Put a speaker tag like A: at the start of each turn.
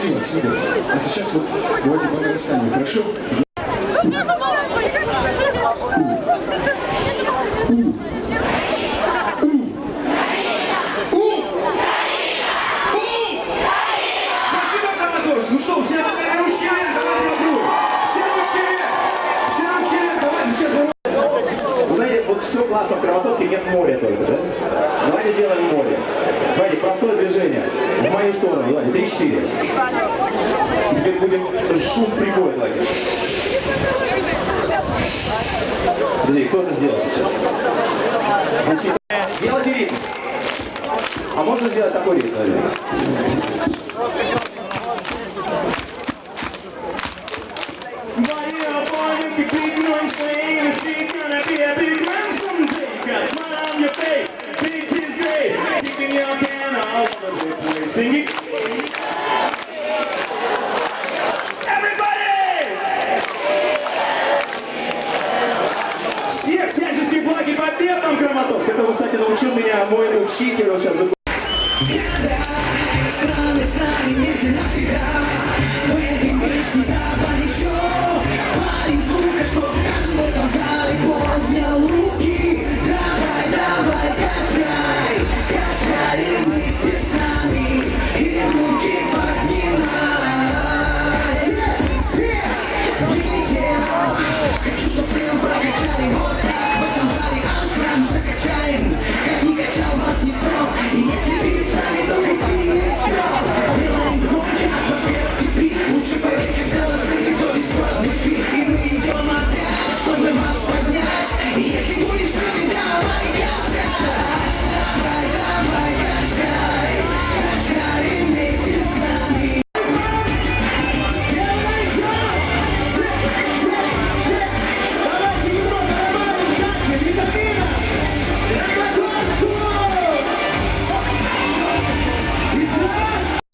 A: красиво, супер. А сейчас вот давайте по новой станем, хорошо? Спасибо, все
B: классно в Краматорске, нет моря только, да? Давайте сделаем море. Давайте, простое движение. В мою сторону, давайте, три-четыре. Теперь будем шум прибоя, давайте. Подожди, кто это сделал сейчас? Значит, Делайте ритм. А можно сделать такой ритм, наверное?
A: Body up on it, the big sing it? Все всяческие благи побед нам,
B: Это, кстати, научил меня мой учитель, он сейчас.
C: Города, страны, страны.